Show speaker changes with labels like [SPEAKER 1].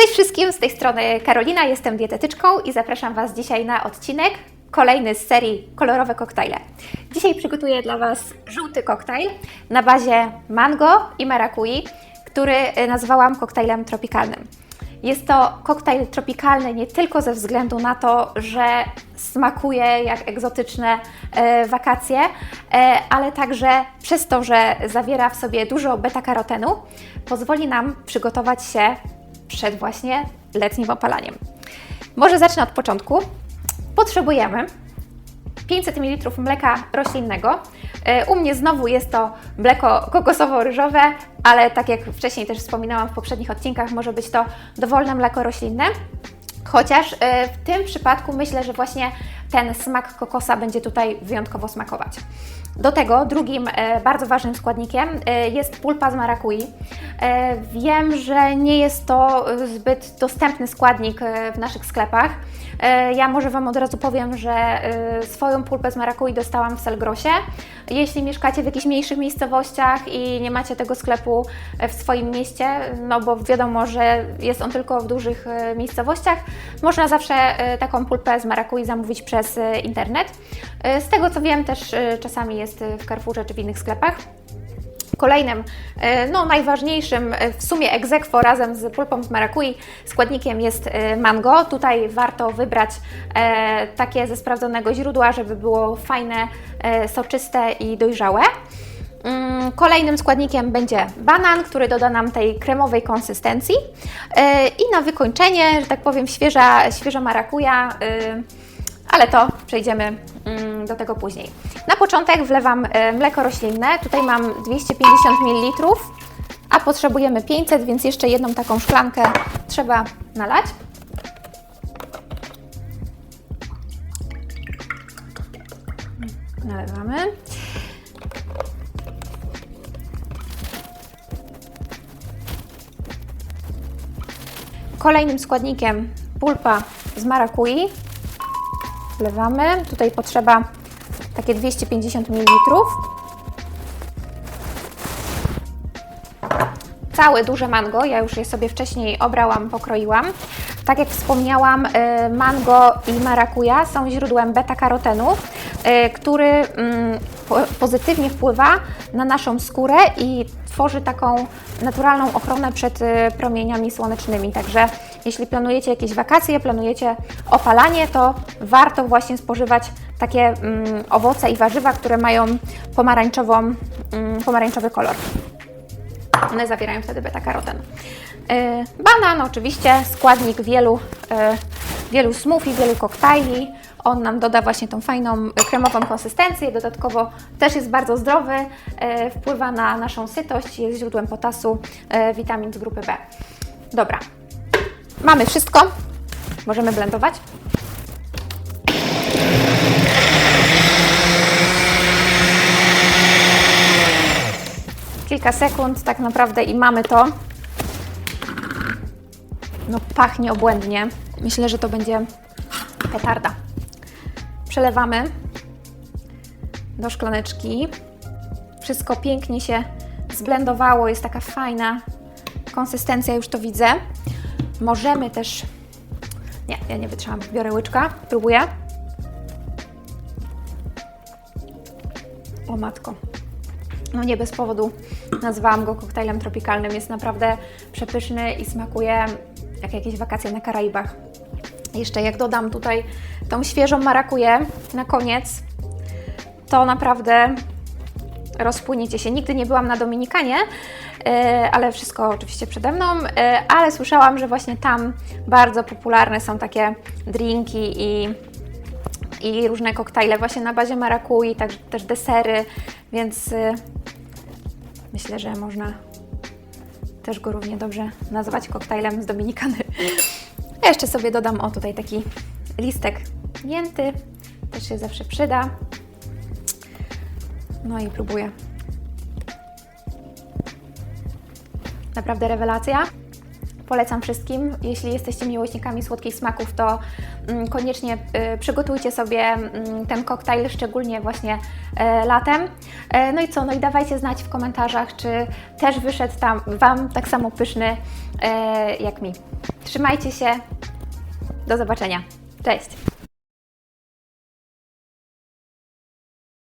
[SPEAKER 1] Cześć wszystkim, z tej strony Karolina, jestem dietetyczką i zapraszam Was dzisiaj na odcinek kolejny z serii Kolorowe koktajle. Dzisiaj przygotuję dla Was żółty koktajl na bazie mango i marakui, który e, nazwałam koktajlem tropikalnym. Jest to koktajl tropikalny nie tylko ze względu na to, że smakuje jak egzotyczne e, wakacje, e, ale także przez to, że zawiera w sobie dużo beta-karotenu, pozwoli nam przygotować się przed właśnie letnim opalaniem. Może zacznę od początku. Potrzebujemy 500 ml mleka roślinnego. E, U mnie znowu jest to mleko kokosowo-ryżowe, ale tak jak wcześniej też wspominałam w poprzednich odcinkach, może być to dowolne mleko roślinne. Chociaż e, w tym przypadku myślę, że właśnie ten smak kokosa będzie tutaj wyjątkowo smakować. Do tego drugim e, bardzo ważnym składnikiem e, jest pulpa z marakui. E, Wiem, że nie jest to zbyt dostępny składnik w naszych sklepach. Ja może Wam od razu powiem, że swoją pulpę z marakui dostałam w Selgrosie. Jeśli mieszkacie w jakichś mniejszych miejscowościach i nie macie tego sklepu w swoim mieście, no bo wiadomo, że jest on tylko w dużych miejscowościach, można zawsze taką pulpę z marakui zamówić przez e, internet. E, Z tego co wiem, też e, czasami jest w Carrefourze czy w innych sklepach. Kolejnym, no najważniejszym w sumie egzekwo razem z pulpą z marakui składnikiem jest mango. Tutaj warto wybrać takie ze sprawdzonego źródła, żeby było fajne, soczyste i dojrzałe. Mm, Kolejnym składnikiem będzie banan, który doda nam tej kremowej konsystencji. I na wykończenie, że tak powiem, świeża, świeża marakuja, ale to przejdziemy mm, do tego później. Na początek wlewam e, mleko roślinne. Tutaj mam 250 ml, a potrzebujemy 500, więc jeszcze jedną taką szklankę trzeba nalać. Nalewamy. Kolejnym składnikiem pulpa z marakui. Wlewamy. Tutaj potrzeba takie 250 ml. Całe duże mango, ja już je sobie wcześniej obrałam, pokroiłam. Tak jak wspomniałam, y, mango i marakuja są źródłem beta-karotenu, y, który mm, po- pozytywnie wpływa na naszą skórę i tworzy taką naturalną ochronę przed y, promieniami słonecznymi. Także jeśli planujecie jakieś wakacje, planujecie opalanie, to warto właśnie spożywać takie mm, owoce i warzywa, które mają pomarańczową, mm, pomarańczowy kolor. One zawierają wtedy beta-karoten. Yy, Banan oczywiście składnik wielu, yy, wielu smoothie, wielu koktajli. On nam doda właśnie tą fajną kremową konsystencję. Dodatkowo też jest bardzo zdrowy, yy, wpływa na naszą sytość, jest źródłem potasu, yy, witamin z grupy B. Dobra, mamy wszystko. Możemy blendować. Kilka sekund tak naprawdę i mamy to. No pachnie obłędnie. Myślę, że to będzie petarda. Przelewamy do szklaneczki. Wszystko pięknie się zblendowało, jest taka fajna konsystencja, już to widzę. Możemy też... Nie, ja nie wytrzymam. Biorę łyczka, próbuję. O matko. No nie bez powodu nazwałam go koktajlem tropikalnym. Jest naprawdę przepyszny i smakuje jak jakieś wakacje na Karaibach. Jeszcze jak dodam tutaj tą świeżą marakuję na koniec, to naprawdę rozpłyniecie się. Nigdy nie byłam na Dominikanie, e, ale wszystko oczywiście przede mną, e, ale słyszałam, że właśnie tam bardzo popularne są takie drinki i i różne koktajle właśnie na bazie marakui, także też desery, więc y, myślę, że można też go równie dobrze nazwać koktajlem z Dominikany. Ja jeszcze sobie dodam o tutaj taki listek mięty, też się zawsze przyda. No i próbuję. Naprawdę rewelacja. polecam wszystkim. Jeśli jesteście miłośnikami słodkich smaków, to mm, koniecznie y, przygotujcie sobie mm, ten koktajl, szczególnie właśnie e, latem. E, no i co, no i dawajcie znać w komentarzach, czy też wyszedł tam Wam tak samo pyszny e, jak mi. Trzymajcie się, do zobaczenia. Cześć!